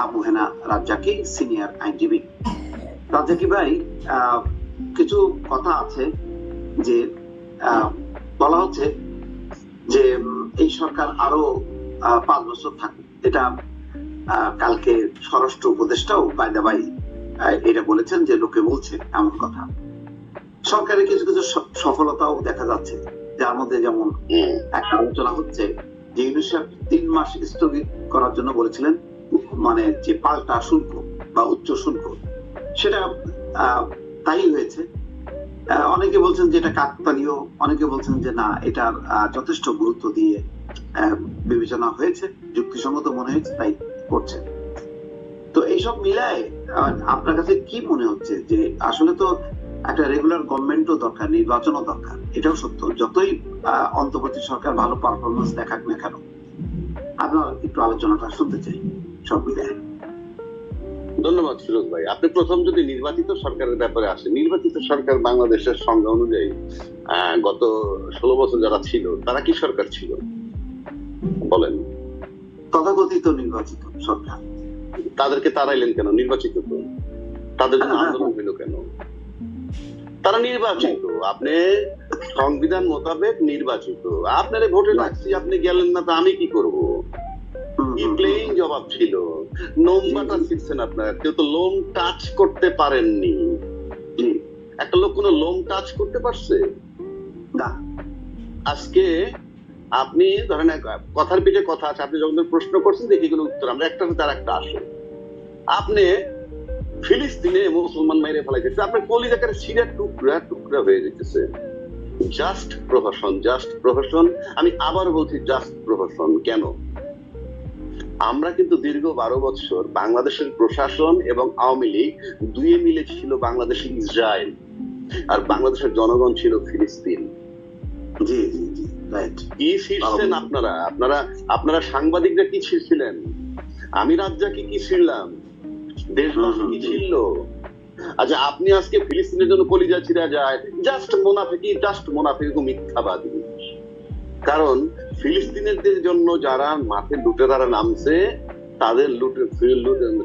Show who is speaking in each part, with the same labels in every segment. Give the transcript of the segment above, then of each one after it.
Speaker 1: Abu Hena Razzaqi senior আইনজীবী। রাজ্জাকি ভাই কিছু কথা আছে যে বলা হচ্ছে যে এই সরকার আরও পাঁচ বছর থাকুক এটা কালকে স্বরাষ্ট্র উপদেষ্টাও বাইদা বাই এটা বলেছেন যে লোকে বলছে এমন কথা। সরকারের কিছু কিছু সফলতাও দেখা যাচ্ছে যার মধ্যে যেমন একটা আলোচনা হচ্ছে যে ইউনিসেফ তিন মাস স্থগিত করার জন্য বলেছিলেন মানে যে পাল্টা শুল্ক বা উচ্চ শুল্ক, সেটা তাই হয়েছে। অনেকে বলছেন যে এটা কাকতালীয়, অনেকে বলছেন যে না, এটার যথেষ্ট গুরুত্ব দিয়ে বিবেচনা হয়েছে, যুক্তিসঙ্গত মনে হয়েছে, তাই করছে। তো এইসব মিলায় আপনার কাছে কি মনে হচ্ছে যে আসলে তো একটা রেগুলার গভর্নমেন্টও দরকার, নির্বাচনও দরকার, এটাও সত্য। যতই অন্তর্বর্তী সরকার ভালো পারফরমেন্স দেখাক না কেন, আপনার একটু আলোচনাটা শুনতে চাই। সব মিলায়
Speaker 2: ধন্যবাদ ফিরোজ ভাই। আপনি প্রথম যদি নির্বাচিত সরকারের ব্যাপারে আসেন নির্বাচিত সরকার বাংলাদেশের সংজ্ঞা অনুযায়ী গত ষোলো বছর যারা ছিল তারা কি সরকার ছিল? বলেন।
Speaker 1: তথাকথিত নির্বাচিত সরকার।
Speaker 2: তাদেরকে তাড়াইলেন কেন? নির্বাচিত তো। তাদের জন্য
Speaker 1: হ্যাঁ, হ্যাঁ।
Speaker 2: আন্দোলন হইল কেন? তারা নির্বাচিত। আপনি সংবিধান মোতাবেক নির্বাচিত। আপনারে ভোটে রাখছি আপনি গেলেন না তো আমি কি করব? কি প্লেইং জবাব ছিল। লোম বাটা শিখছেন আপনারা। কেউ তো লোম টাচ করতে পারেননি। একটা লোক কোনো লোম টাচ করতে পারছে?
Speaker 1: না।
Speaker 2: আজকে আপনি ধরেন কথার পিঠে কথা আছে আপনি যখন প্রশ্ন করছেন দেখি কোনো উত্তর। আমরা একটা তার একটা আসে। আপনি ফিলিস্তিনে মুসলমান মেরে ফেলাইতেছে। আপনার কলিজাকারে সিরিয়ার টুকরা টুকরা হয়ে যেতেছে জাস্ট প্রহসন জাস্ট প্রহসন আমি আবার বলছি জাস্ট প্রহসন কেন? আমরা কিন্তু দীর্ঘ বারো বছর বাংলাদেশের প্রশাসন এবং আওয়ামী লীগ দুয়ে মিলে ছিল বাংলাদেশের ইসরায়েল। আর বাংলাদেশের জনগণ ছিল ফিলিস্তিন।
Speaker 1: জি জি জি রাইট
Speaker 2: কি ছিঁড়ছেন আপনারা? আপনারা আপনারা সাংবাদিকরা কি ছিঁড়ছিলেন? আমি রাজ্জাকে কি ছিঁড়লাম? দেশবাসী কি ছিল আচ্ছা আপনি আজকে ফিলিস্তিনের জন্য কলিজা ছিঁড়া যায়। জাস্ট মোনাফেকি জাস্ট মুনাফিক মিথ্যাবাদী। কারণ ফিলিস্তিনিদের জন্য যারা মাঠে লুটেরারা নামছে, তাদের লুট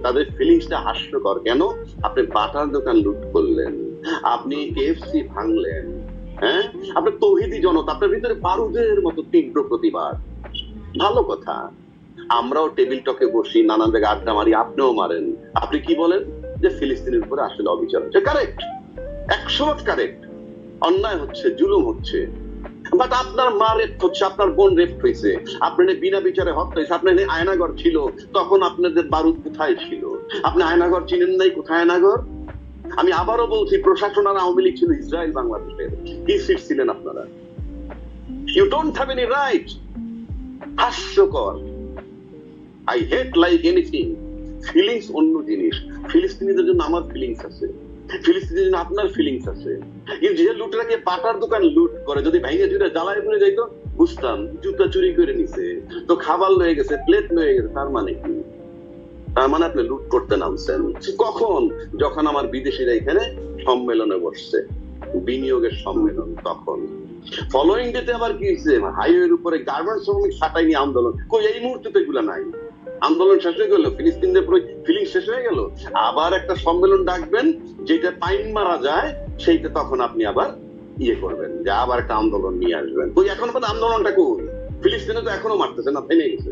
Speaker 2: তাদের ফিলিংসটা হাস্যকর। কেন? আপনি বাটার দোকান লুট করলেন, আপনি কেএফসি ভাঙলেন হ্যাঁ? আপনার তৌহিদি জনতা, আপনার ভিতরে বারুদের মতো তীব্র প্রতিবাদ। ভালো কথা। আমরাও টেবিল টকে বসি, নানান জায়গায় আড্ডা মারি, আপনিও মারেন। আপনি কি বলেন? যে ফিলিস্তিনের উপরে আসলে অবিচার হচ্ছে কারেক্ট একশো কারেক্ট অন্যায় হচ্ছে, জুলুম হচ্ছে। বাট আপনার মা রেপ হচ্ছে আপনার বোন রেপ হয়েছে। আপনার বিনা বিচারে হত্যা হয়েছে। আপনার আয়নাগর ছিল, তখন আপনাদের বারুদ কোথায় ছিল? আপনি আয়নাগর চিনেন নাই, কোথায় আয়নাগর আমি আবারও বলছি প্রশাসন আর আওয়ামী লীগ ছিল ইসরায়েল বাংলাদেশের কি সিট ছিলেন আপনারা? You don't have any right হাস্যকর। I hate like anything feelings অন্য জিনিস। ফিলিস্তিনিদের জন্য আমার ফিলিংস আছে। আপনার ফিলিংস আছে। কিন্তু যে লুটেরাকে পাটার দোকান লুট করে, যদি জ্বালায় পড়ে যাইতো, বুঝতাম, জুতা চুরি করে নিছে। তো খাবার গেছে প্লেট গেছে, তার মানে কি? তার মানে আপনি লুট করতে নামছেন। কখন? যখন আমার বিদেশিরা এখানে সম্মেলনে বসছে। বিনিয়োগের সম্মেলন, তখন। ফলোয়িং ডেতে আবার কি হাইওয়ের উপরে গার্মেন্টস শ্রমিক ছাটাই নিয়ে আন্দোলন। কই, এই মুহূর্তে তো এগুলো নাই। আন্দোলন শেষ হয়ে গেল, ফিলিস্তিনদের ফিলিং শেষ হয়ে গেল। আবার একটা সম্মেলন ডাকবেন যেটা পাইন মারা যায়, সেইটা তখন আপনি আবার ইয়ে করবেন, যে আবার একটা আন্দোলন নিয়ে আসবেন। ওই এখন পর্যন্ত আন্দোলনটা কই? ফিলিস্তিনে তো এখনও মারতেছে না থেমে গেছে।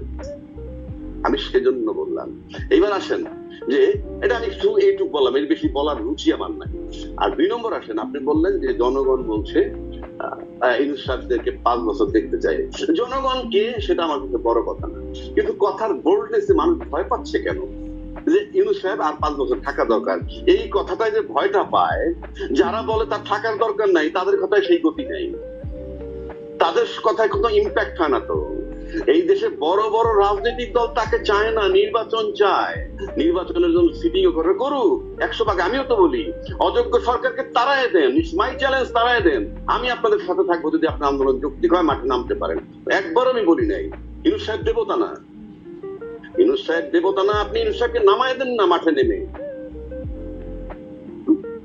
Speaker 2: আমি সেজন্য বললাম। এইবার আসেন, যে এটা আমি একটু এইটুক বললাম, এর বেশি বলার রুচি আমার নাই। আর দুই নম্বর আসেন, আপনি বললেন যে জনগণ বলছে ইনস্টাফদেরকে পাঁচ বছর দেখতে চাই। জনগণ কে সেটা আমার কাছে বড় কথা না। কিন্তু কথার বোল্ডনেসে মানুষ ভয় পাচ্ছে কেন? যে ইউনুস সাহেব আর পাঁচ বছর থাকা দরকার। এই কথাটাই যে ভয়টা পায়, যারা বলে তার থাকার দরকার নাই, তাদের কথায় সেই গতি নেই। তাদের কথায় কোনো ইম্প্যাক্ট হয় না তো। এই দেশে বড় বড় রাজনৈতিক দল তাকে চায় না, নির্বাচন চায়। নির্বাচনের জন্য সিটিং করে করুক, একশো ভাগ আমিও তো বলি। অযোগ্য সরকারকে তারাই দেন মাই চ্যালেঞ্জ তারাই দেন। আমি আপনাদের সাথে থাকব যদি আপনার আন্দোলন যৌক্তিক হয় মাঠে নামতে পারেন। একবার আমি বলি নাই, ইনুস সাহেব দেবতা না। ইনুস সাহেব দেবতা না, আপনি ইনুস সাহেবকে নামায় দেন না মাঠে নেমে।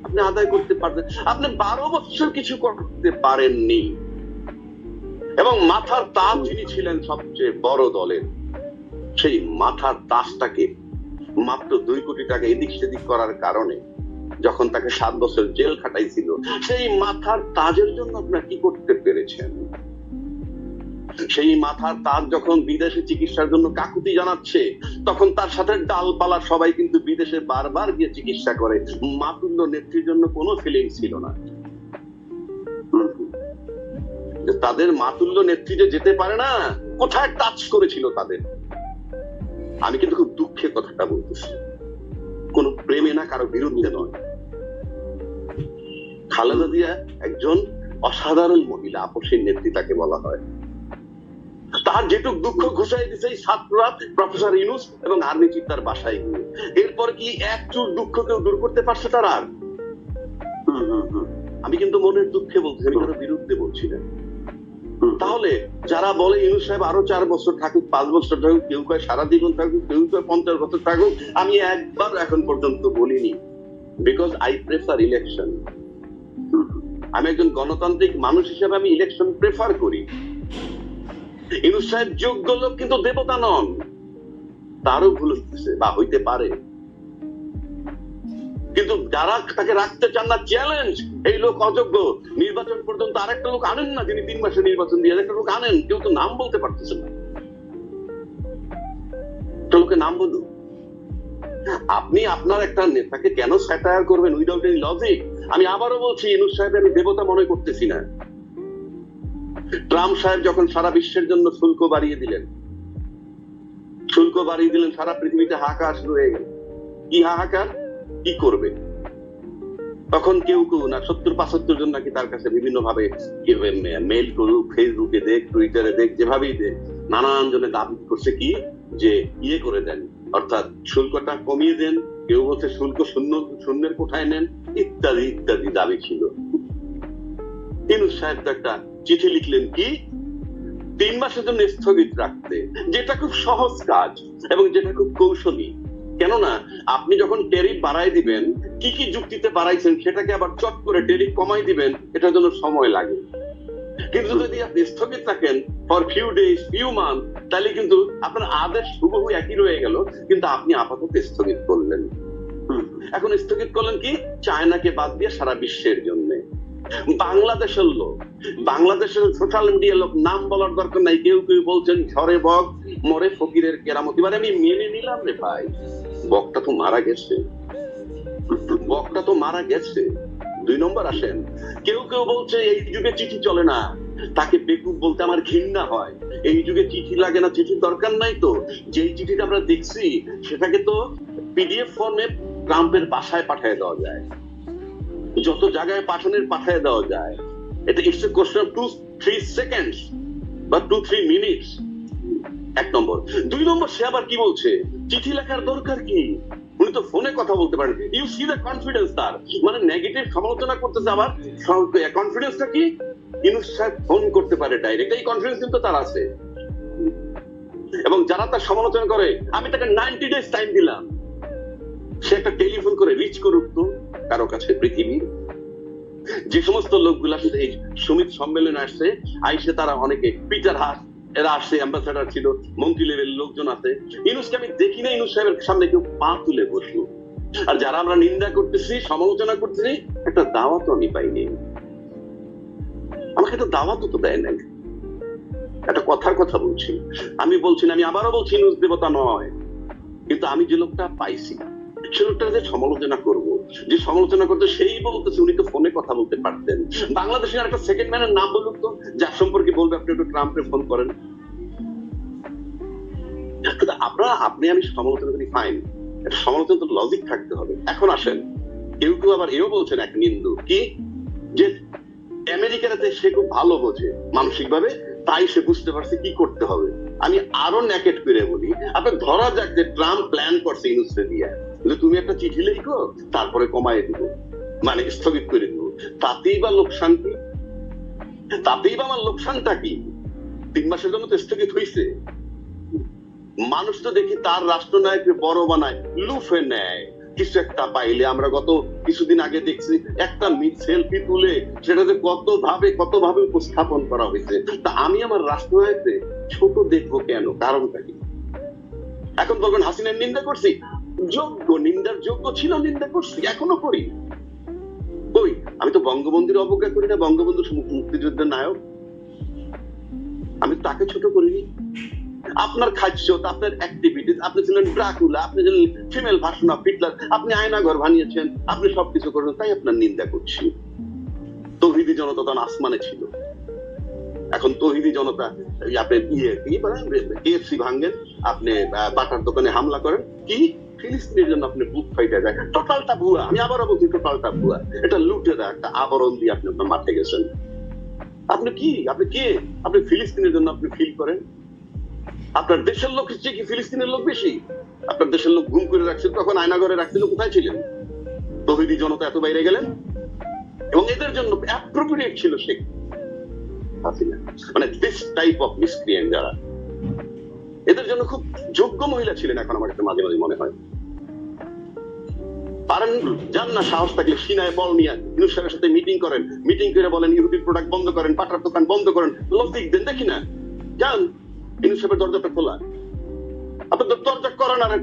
Speaker 2: আপনি আদায় করতে পারবেন। আপনি বারো বছর কিছু করতে পারেননি। এবং মাথার তাজ যিনি ছিলেন সবচেয়ে বড় দলের, সেই মাথার তাজটাকে মাত্র দুই কোটি টাকা এদিক সেদিক করার কারণে যখন তাকে সাত বছর জেল খাটাইছিল, সেই মাথার তাজের জন্য আপনারা কি করতে পেরেছেন? সেই মাথার তাজ যখন বিদেশে চিকিৎসার জন্য কাকুতি জানাচ্ছে, তখন তার সাথে ডালপালা সবাই কিন্তু বিদেশে বারবার গিয়ে চিকিৎসা করে। মাতুল্য নেত্রীর জন্য কোনো ফিলিং ছিল না। তাদের মাতুল্য নেত্রী যে যেতে পারে না, কোথায় টাচ করেছিল তাদের? আমি কিন্তু খুব দুঃখে কথাটা বলতেছি। কোন প্রেমে না, কারও বিরুদ্ধে নয়। খালেদা জিয়া একজন অসাধারণ মহিলা, আপসের নেত্রী তাকে বলা হয়। তার যেটুক দুঃখ ঘুষাই দিছে এই ছাত্ররা প্রফেসর ইনুস এবং আর্মি চিফ তার বাসায় গিয়ে। এরপর কি এক চুল দুঃখ কেউ দূর করতে পারছে তার আর? আমি কিন্তু মনের দুঃখে বলছি আমি কারও বিরুদ্ধে বলছি না। তাহলে যারা বলে ইউনুস সাহেব আরও চার বছর থাকুক, পাঁচ বছর থাকুক, কেউ কয় সারা জীবন থাকুক, কেউ কয় পঞ্চাশ বছর থাকুক, আমি একবার এখন পর্যন্ত বলিনি। Because I prefer election. আমি একজন গণতান্ত্রিক মানুষ হিসেবে আমি ইলেকশন প্রেফার করি। ইউনুস সাহেব যোগ্য লোক, কিন্তু দেবতা নন। তারও ভুল হচ্ছে বা হইতে পারে। কিন্তু যারা তাকে রাখতে চান না চ্যালেঞ্জ এই লোক অযোগ্য। নির্বাচন পর্যন্ত আরেকটা লোক আনেন না, যিনি তিন মাসে নির্বাচন দিয়ে একটা লোক আনেন। কেউ তো নাম বলতে পারতেছে না। লোকের নাম বলুন। আপনি আপনার একটা নেতাকে কেন স্যাটায়ার করবেন উইদাউট এনি লজিক আমি আবারও বলছি, ইনুস সাহেব আমি দেবতা মনে করতেছি না। ট্রাম্প সাহেব যখন সারা বিশ্বের জন্য শুল্ক বাড়িয়ে দিলেন, শুল্ক বাড়িয়ে দিলেন, সারা পৃথিবীতে হাহাকার শুরু হয়ে গেল। কি হাহাকার? কি করবে? তখন কেউ কেউ না, সত্তর, পাঁচাত্তর জন নাকি তার কাছে বিভিন্ন ভাবে মেল করুক ফেসবুকে দেখ টুইটারে দেখ, যেভাবেই দেখ, নানান জনে দাবি করছে কি? যে ইয়ে করে দেন, অর্থাৎ শুল্কটা কমিয়ে দেন, কেউ বলছে শুল্ক শূন্য, শূন্যের কোঠায় নেন, ইত্যাদি ইত্যাদি দাবি ছিল। ইনুস সাহেব তো একটা চিঠি লিখলেন কি? তিন মাসের জন্য স্থগিত রাখতে, যেটা খুব সহজ কাজ এবং যেটা খুব কৌশলী। কেননা আপনি যখন টেরিফ বাড়াই দিবেন, কি কি যুক্তিতে বাড়াইছেন সেটাকে আবার চট করে টেরিফ কমাই দিবেন, এটার জন্য সময় লাগে। কিন্তু যদি আপনি স্থগিত রাখেন for few days few month তাহলে কিন্তু আপনার আদেশ হুবহু একই রয়ে গেল, কিন্তু আপনি আপাতত স্থগিত করলেন। এখন স্থগিত করলেন কি? চায়নাকে বাদ দিয়ে সারা বিশ্বের জন্য। বাংলাদেশের লোক, বাংলাদেশের সোশ্যাল মিডিয়ার লোক নাম বলার দরকার নাই, কেউ কেউ বলছেন ঝড়ে বক, মরে ফকিরের কেরামতি। মানে আমি মেনে নিলাম রে ভাই। বকটা তো মারা গেছে। বকটা তো মারা গেছে। দুই নম্বর আসেন। কেউ কেউ বলছে, এই যুগে চিঠি চলে না। তাকে বেকুব বলতে আমার ঘৃণা হয়। এই যুগে চিঠি লাগে না, চিঠির দরকার নাই তো। যেই চিঠিটা আমরা দেখছি, সেটাকে তো পিডিএফ ফর্মে ট্রাম্পের বাসায় পাঠিয়ে দেওয়া যায়। যত জায়গায় পাঠানোর পাঠিয়ে দেওয়া যায়। এটা it's a question two three seconds বা টু থ্রি মিনিটস এক নম্বর। দুই নম্বর, সে আবার কি বলছে? চিঠি লেখার দরকার কি? উনি তো ফোনে কথা বলতে পারেন। ইউ সি দ্য কনফিডেন্স তার মানে নেগেটিভ সমালোচনা করতেছে আবার কনফিডেন্সটা কি? ইনুস সাহেব ফোন করতে পারে ডাইরেক্ট এই কনফিডেন্স কিন্তু তার আছে। এবং যারা তার সমালোচনা করে, আমি তাকে নাইনটি ডেজ টাইম দিলাম। সে একটা টেলিফোন করে রিচ করুক তো, কারও কাছে পৃথিবীর যে সমস্ত লোকগুলা শুধু এই সমিত সম্মেলনে আসছে আইসে তারা অনেকে পিটার হাস এরা আসছে অ্যাম্বাসেডার ছিল মন্ত্রী লেভেল লোকজন আছে। ইনুসকে আমি দেখি না ইনুস সাহেবের সামনে কেউ পা তুলে বসল। আর যারা আমরা নিন্দা করতেছি, সমালোচনা করতেছি, একটা দাওয়াতও আমি পাইনি। আমাকে একটা দাওয়াতও তো দেয় নাই। একটা কথার কথা বলছি। আমি বলছি না, আমি আবারও বলছি, ইনুস দেবতা নয়। কিন্তু আমি যে লোকটা পাইছি, সে লোকটা যে সমালোচনা করব যে সমালোচনা করতে, সেই বলতেছে উনি তো ফোনে কথা বলতে পারতেন। বাংলাদেশের একটা সেকেন্ড ম্যানের নাম বলুন তো যার সম্পর্কে বলবে, আপনি একটু ট্রাম্পে ফোন করেন। আপনারা আপনি, আমি সমালোচনা করি ফাইন একটা সমালোচনা তো লজিক থাকতে হবে। এখন আসেন, কেউ কেউ আবার এও বলছেন, এক নিন্দু কি? যে আমেরিকাতে সে খুব ভালো বোঝে মানসিক ভাবে তাই সে বুঝতে পারছে কি করতে হবে। আমি আরও ন্যাকেট করে বলি, আপনার ধরা যাক যে ট্রাম্প প্ল্যান করছে ইউনুসে দিয়ে যে তুমি একটা চিঠি লিখো, তারপরে কমায় দিব। মানে স্থগিত করে দিব। তাতেই বা লোকসান কি? তাতেই বা আমার লোকসানটা কি? তিন মাসের জন্য তো স্থগিত হয়েছে মানুষ তো দেখি তার রাষ্ট্রনায়ককে বড় বানায়, লুফে নেয়। কিছু একটা পাইলে আমরা গত কিছুদিন আগে দেখছি, একটা সেলফি তুলে সেটাতে কত ভাবে কত ভাবে উপস্থাপন করা হয়েছে। তা আমি আমার রাষ্ট্রনায়ককে ছোট দেখব কেন? কারণটা কি? এখন বলবেন, হাসিনার নিন্দা করছি? যোগ্য, নিন্দার যোগ্য ছিল, নিন্দা করছি, এখনও করি। কই, আমি তো বঙ্গবন্ধুর অবজ্ঞা করি না বঙ্গবন্ধু মুক্তিযুদ্ধের নায়ক। আমি তাকে ছোট করিনি। আপনার খাদ্য আপনার অ্যাক্টিভিটিস আপনি ছিলেন ড্রাকুলা আপনি ছিলেন ফিমেল ভার্সন অফ হিটলার আপনি আয়না ঘর বানিয়েছেন, আপনি সবকিছু করেন তাই আপনার নিন্দা করছি। তৌহিদি জনতা তখন আসমানে ছিল। এখন তৌহিদি জনতা আপনি ইয়ে কি বলেন? কেএফসি ভাঙ্গেন আপনি বাটার দোকানে হামলা করেন। কি? ফিলিস্তিনের জন্য আপনি বুক ফাইটে যায় টোটালটা ভুয়া। আমি আবারও বলছি টোটালটা ভুয়া। এটা লুটেরা, একটা আবরণ দিয়ে আপনি আপনার মাঠে গেছেন। আপনি কি? আপনি কে? আপনি ফিলিস্তিনের জন্য আপনি ফিল করেন? আপনার দেশের লোক চেয়ে কি ফিলিস্তিনের লোক বেশি? আপনার দেশের লোক ঘুম করে রাখছিল তখন আয়নাঘরে রাখছিল, কোথায় ছিলেন? তহিদি জনতা এত বাইরে গেলেন? এবং এদের জন্য অ্যাপ্রোপ্রিয়েট ছিল হাসিনা মানে দিস টাইপ অফ মিসক্রিয়েন্ট যারা। এদের জন্য খুব যোগ্য মহিলা ছিলেন এখন আমার কাছে মাঝে মাঝে মনে হয়। পারেন যান না সাহস থাকলে সিনায় বল নিয়ে ইউনুস সাথে মিটিং করেন। মিটিং করে বলেন, ইহুদির প্রোডাক্ট বন্ধ করেন, পাটার দোকান বন্ধ করেন। লজিক দেন দেখি না। যান ইউনুস দরজাটা খোলা। আপনার দরজা করান আর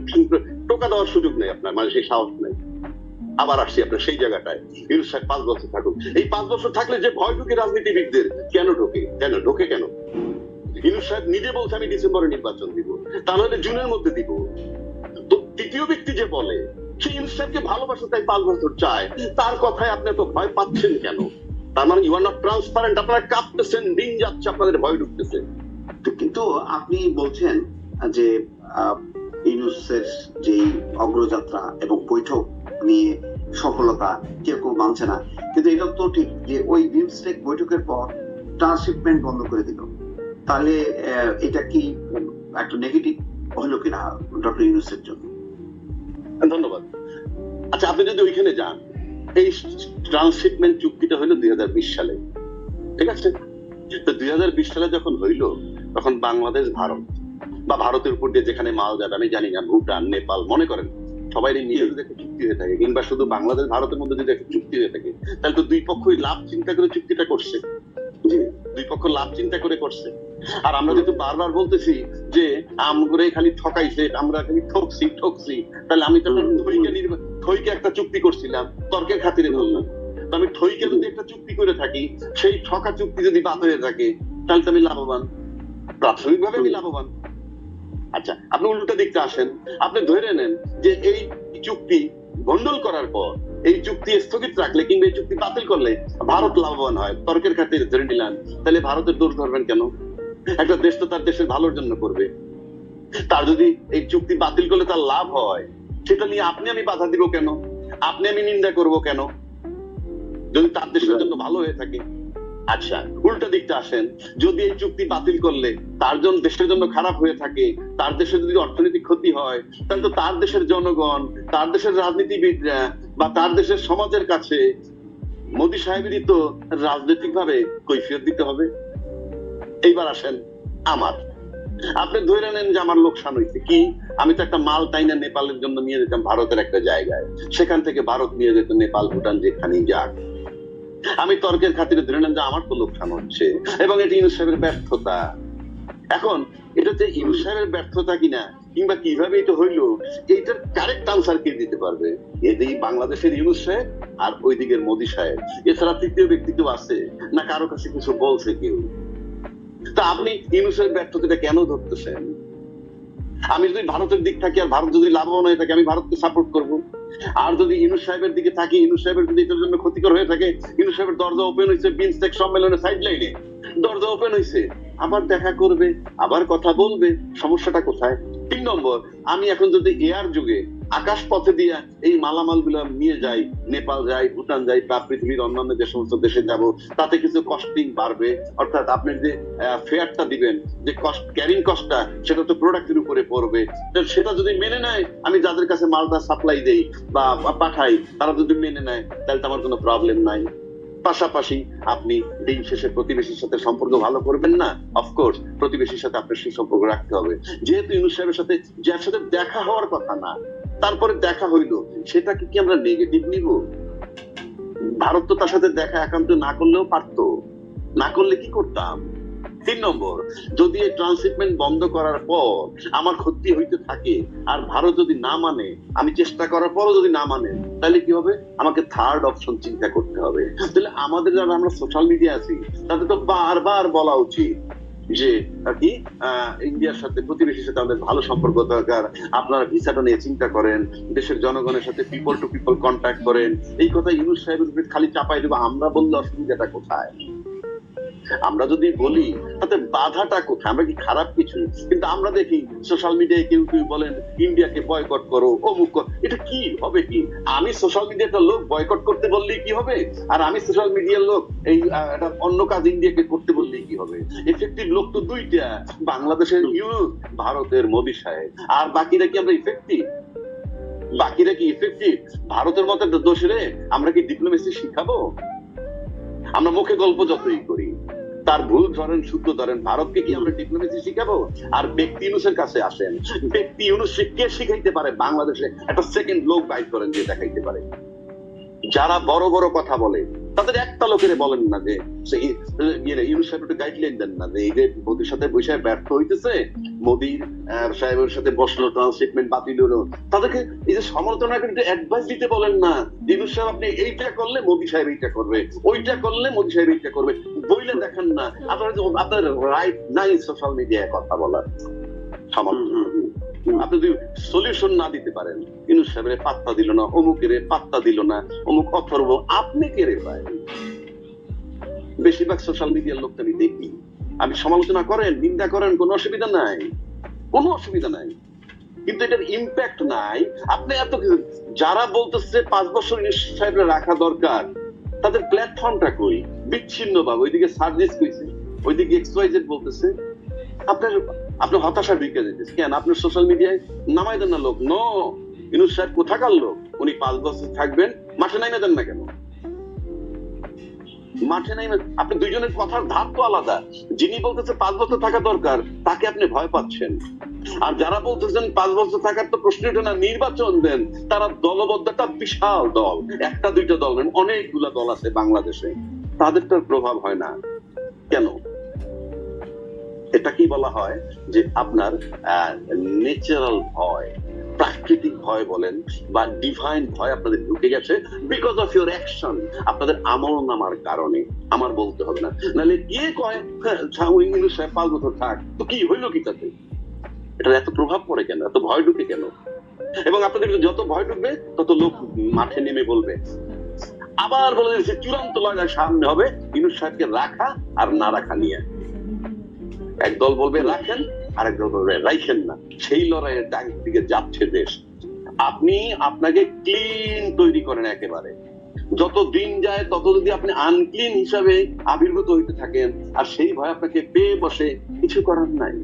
Speaker 2: টোকা দেওয়ার সুযোগ নেই আপনার মানে সেই সাহস নেই। আবার আসছি আপনার সেই জায়গাটায়। ইউনুস সাহেব পাঁচ বছর থাকুক। এই পাঁচ বছর থাকলে যে ভয় ঢুকে রাজনীতিবিদদের, কেন ঢোকে? কেন ঢোকে কেন? ইউনুস সাহেব নিজে বলছে, আমি ডিসেম্বরে নির্বাচন দিব, তা নাহলে জুনের মধ্যে দিব। তো তৃতীয় ব্যক্তি যে বলে, সে ইউনুস সাহেবকে ভালোবাসে, তাই পাঁচ বছর চায়। তার কথায় আপনি তো ভয় পাচ্ছেন কেন? তার মানে ইউ আর নট ট্রান্সপারেন্ট আপনারা কাঁপতেছেন, দিন যাচ্ছে, আপনাদের ভয় ঢুকতেছে।
Speaker 1: কিন্তু আপনি বলছেন যে ইউনুসের যে অগ্রযাত্রা এবং বৈঠক নিয়ে সফলতা কেউ কেউ মানছে না। কিন্তু এটা তো ঠিক যে ওই বিমস্টেক বৈঠকের পর ট্রান্সশিপমেন্ট বন্ধ করে দিল। তাহলে এটা কি একটা নেগেটিভ হলো কিনা ডক্টর ইউনুসের জন্য?
Speaker 2: ধন্যবাদ। আচ্ছা আপনি যদি ওইখানে যান এই ট্রান্সশিপমেন্ট চুক্তিটা হলো দুই সালে ঠিক আছে? তো দুই সালে যখন হইল তখন বাংলাদেশ ভারত বা ভারতের উপর দিয়ে যেখানে মাল যাবে আমি জানি না ভুটান নেপাল মনে করেন সবাই মিলে যদি একটা চুক্তি হয়ে থাকে কিংবা শুধু বাংলাদেশ ভারতের মধ্যে যদি একটা চুক্তি হয়ে থাকে তাহলে তো দুই পক্ষই লাভ চিন্তা করে চুক্তিটা করছে। দুই পক্ষ লাভ চিন্তা করে করছে। আর আমরা যেহেতু বারবার বলতেছি যে আমগুলো খালি ঠকাইছে আমরা খালি ঠকছি ঠকছি তাহলে আমি তো থইকে থইকে একটা চুক্তি করছিলাম তর্কের খাতিরে তো আমি থইকে যদি একটা চুক্তি করে থাকি সেই ঠকা চুক্তি যদি বাদ হয়ে থাকে তাহলে তো আমি লাভবান। প্রাথমিকভাবে আমি লাভবান। আচ্ছা আপনি উল্টো দিকটা আসেন। আপনি ধরে নেন যে এই চুক্তি গন্ডল করার পর এই চুক্তি স্থগিত রাখলে কিংবা এই চুক্তি বাতিল করলে ভারত লাভবান হয়। তর্কের খাতিরে ধরে নিলাম। তাহলে ভারতের দোষ ধরবেন কেন? একটা দেশ তো তার দেশের ভালোর জন্য করবে। তার যদি এই চুক্তি বাতিল করলে তার লাভ হয় সেটা নিয়ে আপনি আমি বাধা দিব কেন? আপনি আমি নিন্দা করব কেন? যদি তার দেশের জন্য ভালো হয়ে থাকে। আচ্ছা উল্টা দিকটা আসেন। যদি এই চুক্তি বাতিল করলে তার জন্য দেশের জন্য খারাপ হয়ে থাকে তার দেশের যদি অর্থনৈতিক ক্ষতি হয় তাহলে তো তার দেশের জনগণ তার দেশের রাজনীতিবিদরা বা তার দেশের সমাজের কাছে মোদী সাহেবেরই তো রাজনৈতিক ভাবে কৈফিয়ত দিতে হবে। এইবার আসেন আমার। আপনি ধরে নেন যে আমার লোকসান হয়েছে কি? আমি তো একটা মাল তাইনা নেপালের জন্য নিয়ে যেতাম, ভারতের একটা জায়গায়। সেখান থেকে ভারত নিয়ে যেত নেপাল, ভুটান, যেখানেই যাক। আমি তর্কের খাতিরে ধরে নেন যে আমার তো লোকসান হচ্ছে। এবং এটি ইউনুস ব্যর্থতা। এখন, এটা যে ইউনুস ব্যর্থতা কিনা, কিংবা কীভাবে এটা হইল, এইটার কারেক্ট আনসার কে দিতে পারবে? এদিকে বাংলাদেশের ইউনুস সাহেব আর ওই দিকের মোদী সাহেব। এছাড়া তৃতীয় ব্যক্তি কেউ আছে? না কারও কাছে কিছু বলছে কেউ? তা আপনি ইউনুসের ব্যর্থতাটা কেন ধরতেছেন? আমি যদি ভারতের দিক থাকি আর ভারত যদি লাভবান হয়ে থাকে, আমি ভারতকে সাপোর্ট করব। আর যদি ইউনুস সাহেবের দিকে থাকি, ইউনুস সাহেবের যদি এটার জন্য ক্ষতিকর হয়ে থাকে, ইউনুস সাহেবের দরজা ওপেন হয়েছে বিনস্টেক সম্মেলনের সাইড লাইনে দরজা ওপেন হয়েছে। আবার দেখা করবে, আবার কথা বলবে, সমস্যাটা কোথায়? তিন নম্বর, আমি এখন যদি এয়ার যুগে আকাশ পথে দিয়ে এই মালামালগুলো নিয়ে যাই, নেপাল যাই, ভুটান যাই, বা পৃথিবীর অন্যান্য যে সমস্ত দেশে যাব, তাতে কিছু কস্টিং বাড়বে। অর্থাৎ আপনি যে ফেয়ারটা দিবেন, যে কস্ট ক্যারিং কস্টটা সেটা তো প্রোডাক্টের উপরে পড়বে। সেটা যদি মেনে নেয়, আমি যাদের কাছে মালটা সাপ্লাই দেই বা পাঠাই, তারা যদি মেনে নেয়, তাহলে তো আমার কোনো প্রবলেম নাই। পাশাপাশি আপনি দিন শেষে প্রতিবেশীর সাথে সম্পর্ক ভালো করবেন না? অফকোর্স প্রতিবেশীর সাথে আপনার সেই সম্পর্ক রাখতে হবে। যেহেতু ইউনুস সাহেবের সাথে, যার সাথে দেখা হওয়ার কথা না তারপরে দেখা হইল, সেটাকে কি আমরা নেগেটিভ নিব? ভারত তো তার সাথে দেখা একান্ত না করলেও পারতো। না করলে কি করতাম? তিন নম্বর, যদি এই ট্রান্সশিপমেন্ট বন্ধ করার পর আমার ক্ষতি হইতে থাকে আর ভারত যদি না মানে আমি চেষ্টা করার পরও যদি না মানে তাহলে কি হবে? আমাকে থার্ড অপশন চিন্তা করতে হবে। তাহলে আমাদের যারা আমরা সোশ্যাল মিডিয়া আছি, তাদের তো বারবার বলা উচিত যে কি ইন্ডিয়ার সাথে, প্রতিবেশীর সাথে আমাদের ভালো সম্পর্ক দরকার। আপনারা ভিসাটা নিয়ে চিন্তা করেন, দেশের জনগণের সাথে পিপল টু পিপল কন্ট্যাক্ট করেন। এই কথা ইউনুস সাহেবের উপরে খালি চাপাই দেবো, আমরা বললে অসুবিধাটা কোথায়? আমরা যদি বলি তাতে বাধাটা কোথায়? আমরা কি খারাপ কিছু? কিন্তু আমরা দেখি সোশ্যাল মিডিয়ায় কেউ কেউ বলেন ইন্ডিয়াকে বয়কট করো অমুক করো এটা কি? হবে কি? আমি সোশ্যাল মিডিয়াটা লোক বয়কট করতে বললেই কি হবে? আর আমি সোশ্যাল মিডিয়ার লোক এই একটা অন্য কাজ ইন্ডিয়াকে করতে বললেই কি হবে? এফেক্টিভ লোক তো দুইটা বাংলাদেশের ইউথ ভারতের মোদী সাহেব। আর বাকিরা কি আমরা ইফেক্টিভ বাকিরা কি ইফেক্টিভ ভারতের মতো একটা দোষরে আমরা কি ডিপ্লোমেসি শিখাবো? আমরা মুখে গল্প যতই করি। তার ভুল ধরেন, শুদ্ধ ধরেন, ভারতকে কি আমরা ডিপ্লোমেসি শিখাবো? আর ব্যক্তি ইউনুসের কাছে আসেন। ব্যক্তি ইউনুস কে শিখাইতে পারে? বাংলাদেশে একটা সেকেন্ড লোক বাইক করেন, যে দেখাইতে পারে। যারা বড় বড় কথা বলে, তাদের একটা লোকের বলেন না যে ইয়ে ইউনুস সাহেব একটু গাইডলাইন দেন না যে, এই যে মোদির সাথে বসে ব্যর্থ হইতেছে মোদির সাহেবের সাথে বসল ট্রান্সশিপমেন্ট বাতিল হলো, তাদেরকে এই যে সমালোচনা কিন্তু অ্যাডভাইস দিতে বলেন না। ইউনুস সাহেব, আপনি এইটা করলে মোদি সাহেব এইটা করবে, ওইটা করলে মোদি সাহেব এইটা করবে, বইলে দেখেন না। আপনার আপনার রাইট নাই সোশ্যাল মিডিয়ায় কথা বলার। আপনি যদি সলিউশন না দিতে পারেন সাহেবের পাত্তা দিল না অমুকের পাত্তা দিল না অমুক অথর্ব আপনি কে রে ভাই? বেশিরভাগ সোশ্যাল মিডিয়ার লোককে আমি দেখি। আমি সমালোচনা করেন নিন্দা করেন কোনো অসুবিধা নাই। কোনো অসুবিধা নাই। কিন্তু এটার ইম্প্যাক্ট নাই। আপনি এত যারা বলতেছে পাঁচ বছর সাহেবের রাখা দরকার তাদের প্ল্যাটফর্মটা কই? বিচ্ছিন্ন ভাবে ওইদিকে সার্ভিস কইছে ওইদিকে এক্সওয়াইজেড বলতেছে আপনার আপনি হতাশা ঢুকে যেতেছে কেন? আপনার সোশ্যাল মিডিয়ায় নামাই দেন না লোক। নো কোথাকার লোক? উনি পাঁচ বছর থাকবেন, মাঠে দেন না কেন? মাঠে নামে আপনি দুইজনের কথার তো আলাদা। যিনি বলতেছে পাঁচ বছর থাকা দরকার, তাকে আপনি ভয় পাচ্ছেন। আর যারা বলতেছেন পাঁচ বছর থাকার তো প্রশ্ন ওঠে না, নির্বাচন দেন, তারা দলবদ্ধ একটা বিশাল দল। একটা দুইটা দল অনেকগুলা দল আছে বাংলাদেশে। তাদের তো প্রভাব হয় না। কেন? এটা কি বলা হয় যে আপনার ন্যাচারাল ভয়, প্রাকৃতিক ভয় বলেন বা ডিভাইন ভয় আপনাদের ঢুকে গেছে বিকজ অফ ইউর অ্যাকশন আপনাদের আমল নামার কারণে, আমার বলতে হবে না। নাহলে কে কয় হ্যাঁ ইংলিশ সাহেব পাঁচ বছর থাক, তো কি হইল কি তাতে এটা এত প্রভাব পড়ে কেন? এত ভয় ঢুকে কেন? এবং আপনাদের যত ভয় ঢুকবে, তত লোক মাঠে নেমে বলবে। আবার বলে দিচ্ছে চূড়ান্ত লড়াই সামনে হবে, ইনুস সাহেবকে রাখা আর না রাখা নিয়ে একদল বলবে, রাখেন। আরেক দল বলবে, রাইখেন না। সেই লড়াইয়ের ডাক দিকে যাচ্ছে দেশ। আপনি আপনাকে ক্লিন তৈরি করেন একেবারে। যত দিন যায়, তত যদি আপনি আনক্লিন হিসাবে আবির্ভূত হইতে থাকেন, আর সেই ভয় আপনাকে পেয়ে বসে, কিছু করার নাই।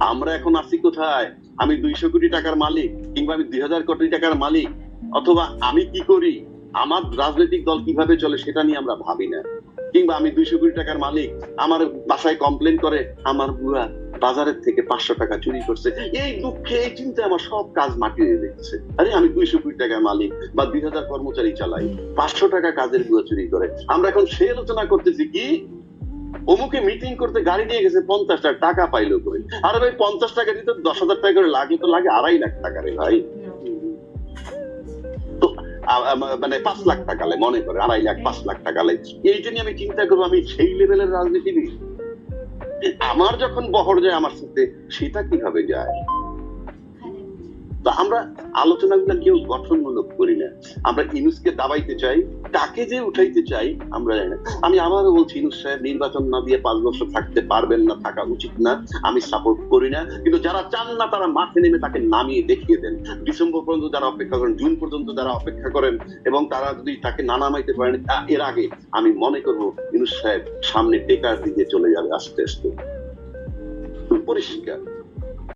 Speaker 2: আমরা এখন আছি কোথায়? আমি দুইশো কোটি টাকার মালিক, কিংবা আমি দুই হাজার কোটি টাকার মালিক, অথবা আমি কি করি? আমার রাজনৈতিক দল কীভাবে চলে, সেটা নিয়ে আমরা ভাবি না। কিংবা আমি দুইশো কোটি টাকার মালিক, আমার বাসায় কমপ্লেন করে, আমার বুড়া বাজারের থেকে পাঁচশো টাকা চুরি করছে। এই দুঃখে, এই চিন্তায় আমার সব কাজ মাটি দিয়ে দেখছে আরে, আমি দুইশো কোটি টাকার মালিক বা দুই হাজার কর্মচারী চালাই, পাঁচশো টাকা কাজের বুয়া চুরি করে। আমরা এখন সে আলোচনা করতেছি কি, অমুকে মিটিং করতে গাড়ি নিয়ে গেছে পঞ্চাশ টাকা টাকা পাইলো করে আর ভাই, পঞ্চাশ টাকা দিতে দশ হাজার টাকা করে লাগে তো লাগে আড়াই লাখ টাকা রে ভাই। মানে পাঁচ লাখ টাকা মনে করে, আড়াই লাখ, পাঁচ লাখ টাকা লাই এইটা নিয়ে আমি চিন্তা করব, আমি সেই লেভেলের রাজনীতিবিদ। আমার যখন বহর যায় আমার সাথে, সেটা কীভাবে যায়? তো আমরা আলোচনাগুলো কেউ গঠনমূলক করি না। আমরা ইনুসকে দাবাইতে চাই, তাকে যে উঠাইতে চাই, আমরা জানি না। আমি আবারও বলছি, ইনুস সাহেব, নির্বাচন না দিয়ে পাঁচ বছর থাকতে পারবেন না, থাকা উচিত না। আমি সাপোর্ট করি না। কিন্তু যারা চান না, তারা মাঠে নেমে তাকে নামিয়ে দেখিয়ে দেন। ডিসেম্বর পর্যন্ত যারা অপেক্ষা করেন, জুন পর্যন্ত যারা অপেক্ষা করেন, এবং তারা যদি তাকে না নামাইতে পারেন এর আগে আমি মনে করব, ইনুস সাহেব সামনে টেকার দিকে চলে যাবে আস্তে আস্তে। পরিষ্কার।